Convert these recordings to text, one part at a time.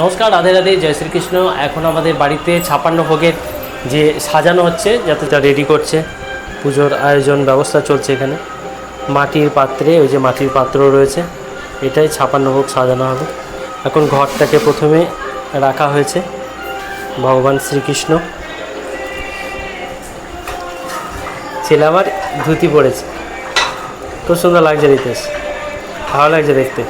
নমস্কার, রাধে রাধে, জয় শ্রীকৃষ্ণ। এখন আমাদের বাড়িতে ছাপান্ন ভোগের যে সাজানো হচ্ছে, যাতে তা রেডি করছে, পুজোর আয়োজন ব্যবস্থা চলছে এখানে। মাটির পাত্রে, ওই যে মাটির পাত্র রয়েছে, এটাই ছাপান্ন ভোগ সাজানো হবে। এখন ঘরটাকে প্রথমে রাখা হয়েছে, ভগবান শ্রীকৃষ্ণ। ছেলে আমার ধুতি পড়েছে খুব সুন্দর লাগছে রিতেশ ভালো লাগছে দেখতে।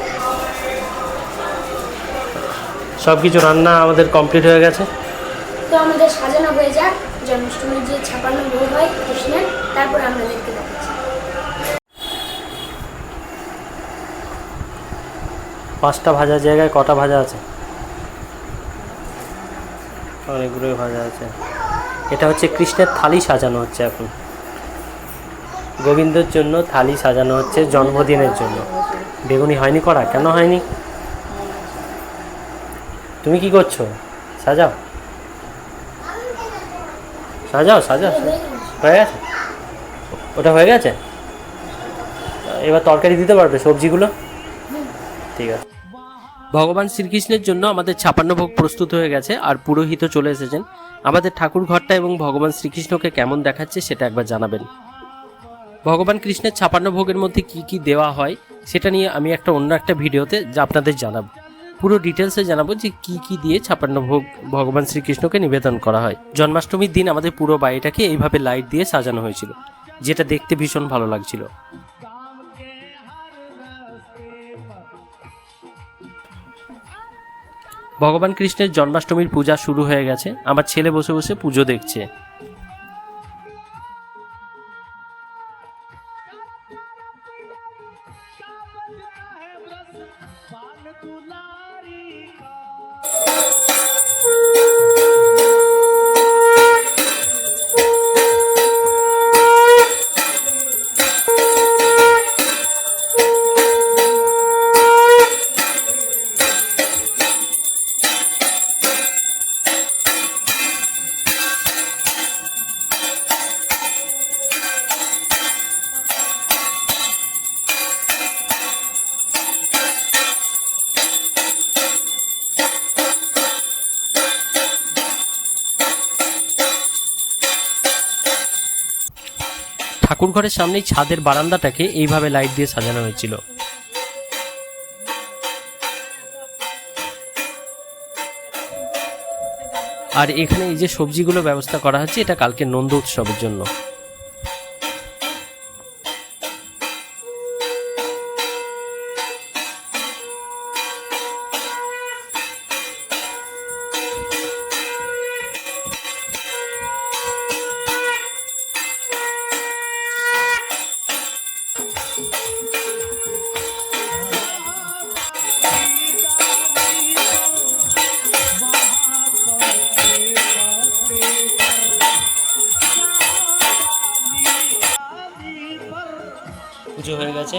সব কিছু রান্না আমাদের কমপ্লিট হয়ে গেছে। তো আমাদের সাজানো হয়ে যাক। জন্মাষ্টমীর যে ছাপান্ন ভোগ হয় কৃষ্ণের তারপর আমাদেরকে দেখাচ্ছি। পাঁচটা ভাজার জায়গায় কটা ভাজা আছে? অনেকগুলোই ভাজা আছে। এটা হচ্ছে কৃষ্ণের থালি সাজানো হচ্ছে এখন। গোবিন্দর জন্য থালি সাজানো হচ্ছে জন্মদিনের জন্য। বেগুনি হয়নি করা কেন হয়নি? তুমি কি করছ? সাজাও। সাজাও সাজাও হয়ে গেছে? ওটা হয়ে গেছে? এবার তরকারি দিতে পারবে সবজিগুলো? ঠিক আছে। ভগবান শ্রীকৃষ্ণের জন্য আমাদের ছাপান্ন ভোগ প্রস্তুত হয়ে গেছে, আর পুরোহিত চলে এসেছেন। আমাদের ঠাকুর ঘরটা এবং ভগবান শ্রীকৃষ্ণকে কেমন দেখাচ্ছে সেটা একবার জানাবেন। ভগবান কৃষ্ণের ছাপান্ন ভোগের মধ্যে কি কি দেওয়া হয়, সেটা নিয়ে আমি একটা অন্য একটা ভিডিওতে যা আপনাদের জানাব। পুরো ডিটেলসে জানাব যে কি কি দিয়ে ছাপান্ন ভোগ ভগবান শ্রীকৃষ্ণকে নিবেদন করা হয়। জন্মাষ্টমীর দিন আমাদের পুরো বাড়িটাকে এইভাবে লাইট দিয়ে সাজানো হয়েছিল, যেটা দেখতে ভীষণ ভালো লাগছিল। ভগবান কৃষ্ণের জন্মাষ্টমীর পূজা শুরু হয়ে গেছে, আমার ছেলে বসে বসে পুজো দেখছে। तू लारी का ঠাকুর ঘরের সামনেই ছাদের বারান্দাটাকে এইভাবে লাইট দিয়ে সাজানো হয়েছিল। আর এখানে এই যে সবজিগুলো ব্যবস্থা করা হচ্ছে, এটা কালকে নন্দ উৎসবের জন্য। পুজো হয়ে গেছে।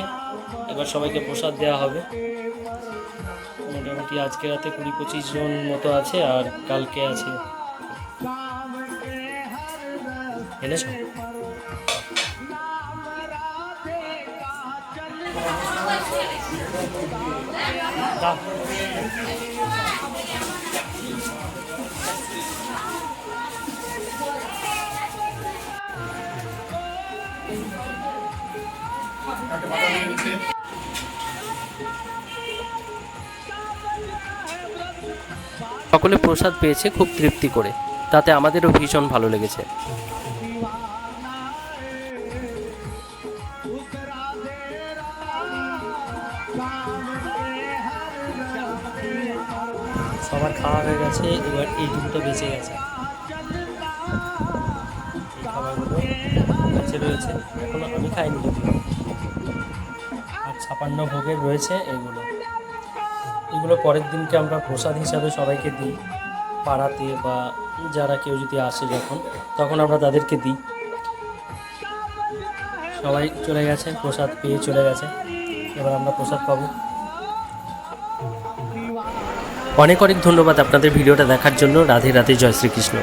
এবার সবাইকে প্রসাদ দেওয়া হবে। মোটামুটি আজকে রাতে কুড়ি পঁচিশ জন মতো আছে আর কালকে আছে। এনেছ। সকলে প্রসাদ পেয়েছে খুব তৃপ্তি করে। তাতে আমাদেরও ভীষণ ভালো লেগেছে। সবার খাওয়া হয়ে গেছে, এবার গেছে। এই খাবারগুলো বেঁচে রয়েছে। এখনও আমি খাইনি আর ছাপান্ন ভোগের রয়েছে এগুলো। এগুলো পরের দিনকে আমরা প্রসাদ হিসাবে সবাইকে দিই পাড়াতে বা যারা কেউ যদি আসে যখন, তখন আমরা তাদেরকে দিই। সবাই চলে গেছে, প্রসাদ পেয়ে চলে গেছে। এবার আমরা প্রসাদ পাবো। অনেক অনেক ধন্যবাদ আপনাদের ভিডিওটা দেখার জন্য। রাধে রাধে, জয় শ্রীকৃষ্ণ।